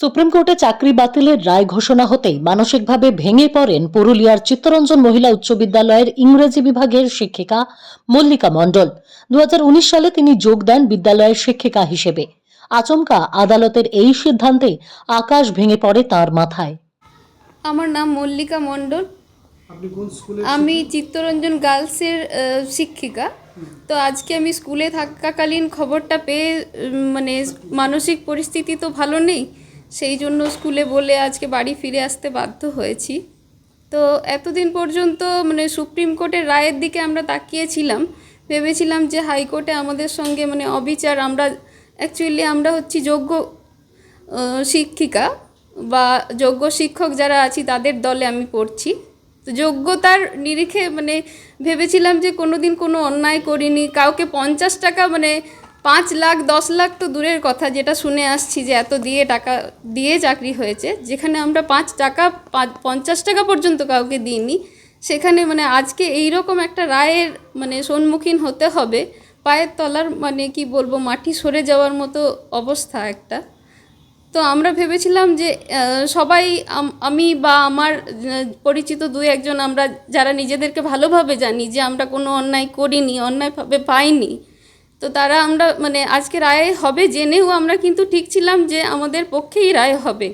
Supreme কোর্টে চাকরি বাতিলের রায় ঘোষণা হতেই মানসিকভাবে ভেঙে পড়েন পুরুলিয়ার চিত্তরঞ্জন মহিলা উচ্চ বিদ্যালয়ের ইংরেজি বিভাগের শিক্ষিকা মল্লিকা মণ্ডল। দু হাজার উনিশ সালে তিনি যোগ দেন বিদ্যালয়ের শিক্ষিকা হিসেবে। আচমকা আদালতের এই সিদ্ধান্তে আকাশ ভেঙে পড়ে তার মাথায়। আমার নাম মল্লিকা মণ্ডল। আপনি কোন স্কুলে আমি চিত্তরঞ্জন গার্লসের শিক্ষিকা। তো আজকে আমি স্কুলে থাকাকালীন খবরটা পেয়ে মানে মানসিক পরিস্থিতি তো ভালো নেই। সেই জন্য স্কুলে বলে আজকে বাড়ি ফিরে আসতে বাধ্য হয়েছি। তো এতদিন পর্যন্ত মানে সুপ্রিম কোর্টের রায়ের দিকে আমরা তাকিয়েছিলাম। ভেবেছিলাম যে হাইকোর্টে আমাদের সঙ্গে মানে অবিচার, আমরা অ্যাকচুয়ালি আমরা হচ্ছি যোগ্য শিক্ষিকা বা যোগ্য শিক্ষক যারা আছি তাদের দলে আমি পড়ছি। তো যোগ্যতার নিরিখে মানে ভেবেছিলাম যে কোনো দিন কোনো অন্যায় করিনি, কাউকে পঞ্চাশ টাকা মানে পাঁচ লাখ, দশ লাখ তো দূরের কথা যেটা শুনে আসছি যে এত দিয়ে টাকা দিয়ে চাকরি হয়েছে, যেখানে আমরা পাঁচ টাকা পঞ্চাশ টাকা পর্যন্ত কাউকে দিইনি, সেখানে মানে আজকে এই রকম একটা রায়ের মানে সম্মুখীন হতে হবে, পায়ের তলার মানে কি বলব, মাটি সরে যাওয়ার মতো অবস্থা একটা। তো আমরা ভেবেছিলাম যে সবাই আমি বা আমার পরিচিত দু একজন আমরা যারা নিজেদেরকে ভালোভাবে জানি যে আমরা কোনো অন্যায় করিনি, অন্যায়ভাবে পাইনি তো তারা আমরা মানে আজকে রায় হবে, জেনেও আমরা কিন্তু ঠিক ছিলাম যে আমাদের পক্ষেই রায় হবে।